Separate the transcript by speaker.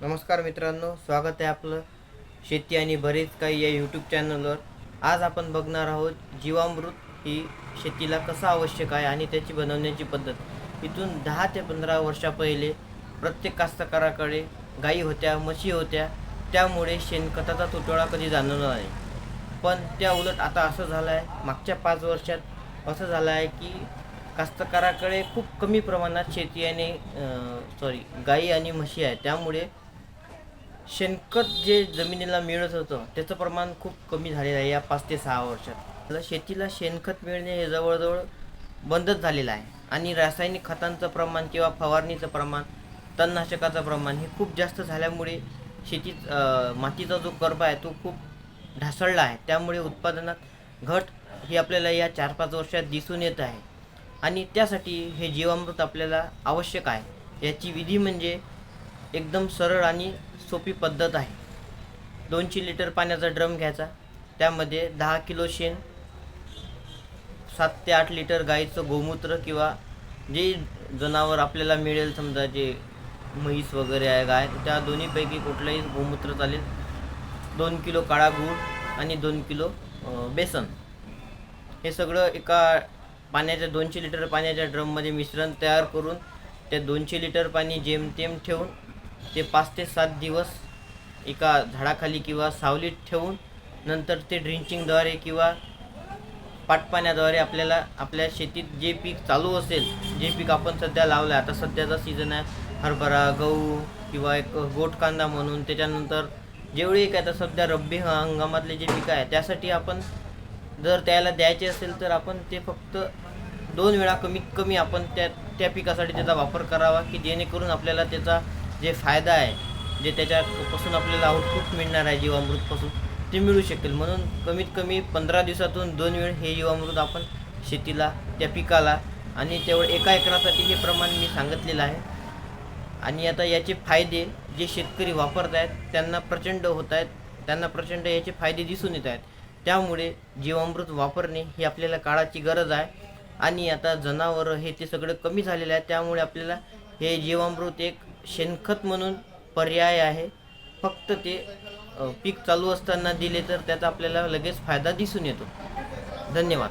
Speaker 1: नमस्कार मित्रांनो स्वागत आहे आपलं शेती आणि बरेच काही या यूट्यूब चॅनलवर आज आपण बघणार आहोत जीवामृत ही शेतीला कसं आवश्यक आहे आणि त्याची बनवण्याची पद्धत. इथून दहा ते पंधरा वर्षा पहिले प्रत्येक कास्तकाराकडे गायी होत्या म्हशी होत्या त्यामुळे शेणखताचा तुटवडा कधी जाणवला नाही. पण त्या उलट आता असं झालं आहे मागच्या पाच वर्षात असं झालं आहे की कास्तकाराकडे खूप कमी प्रमाणात शेती आणि सॉरी गाई आणि म्हशी आहे. त्यामुळे शेणखत जे जमिनीला मिळत होतं त्याचं प्रमाण खूप कमी झालेलं आहे या पाच ते सहा वर्षात. शेतीला शेणखत मिळणे हे जवळजवळ बंदच झालेलं आहे. आणि रासायनिक खतांचं प्रमाण किंवा फवारणीचं प्रमाण तणनाशकाचं प्रमाण हे खूप जास्त झाल्यामुळे शेतीत मातीचा जो कर्ब आहे तो खूप ढासळला आहे. त्यामुळे उत्पादनात घट ही आपल्याला या चार पाच वर्षात दिसून येत आहे. आणि त्यासाठी हे जीवामृत आपल्याला आवश्यक आहे. याची विधी म्हणजे एकदम सरळ आणि सोपी पद्धत आहे. दोनशे लिटर पाण्याचा ड्रम घ्यायचा. त्यामध्ये दहा किलो शेण सात ते आठ लिटर गाईचं गोमूत्र किंवा जे जनावर आपल्याला मिळेल समजा जे म्हैस वगैरे आहे गाय त्या दोन्हीपैकी कुठलंही गोमूत्र चालेल. दोन किलो काळा गूळ आणि दोन किलो बेसन. हे सगळं एका पाण्याच्या दोनशे लिटर पाण्याच्या ड्रममध्ये मिश्रण तयार करून ते दोनशे लिटर पाणी जेमतेम ठेवून ते पाच ते सात दिवस एका झाडाखाली किंवा सावलीत ठेवून नंतर ते ड्रिंचिंगद्वारे किंवा पाटपाण्याद्वारे आपल्याला आपल्या शेतीत जे पीक चालू असेल जे पीक आपण सध्या लावलं आहे आता सध्याचा सीझन आहे हरभरा गहू किंवा एक गोट कांदा म्हणून त्याच्यानंतर जेवढे एक आता सध्या रब्बी हंगामातले जे पिकं आहे त्यासाठी आपण जर त्याला द्यायचे असेल तर आपण ते फक्त दोन वेळा कमीत कमी आपण त्या त्या पिकासाठी त्याचा वापर करावा की जेणेकरून आपल्याला त्याचा जे फायदा आहे जे त्याच्यापासून आपल्याला आउटपुट मिळणार आहे जीवामृतपासून ते मिळू शकेल. म्हणून कमीत कमी पंधरा दिवसातून दोन वेळ हे जीवामृत आपण शेतीला त्या पिकाला आणि तेवढं एका एकरासाठी हे प्रमाण मी सांगितलेलं आहे. आणि आता याचे फायदे जे शेतकरी वापरत आहेत त्यांना प्रचंड होत आहेत त्यांना प्रचंड याचे फायदे दिसून येत आहेत. त्यामुळे जीवामृत वापरणे ही आपल्याला काळाची गरज आहे. आणि आता जनावरं हे ते सगळं कमी झालेलं आहे त्यामुळे आपल्याला हे जीवामृत एक शेणखत म्हणून पर्याय आहे. फक्त ते पीक चालू असताना दिले तर त्याचा आपल्याला लगेच फायदा दिसून येतो. धन्यवाद.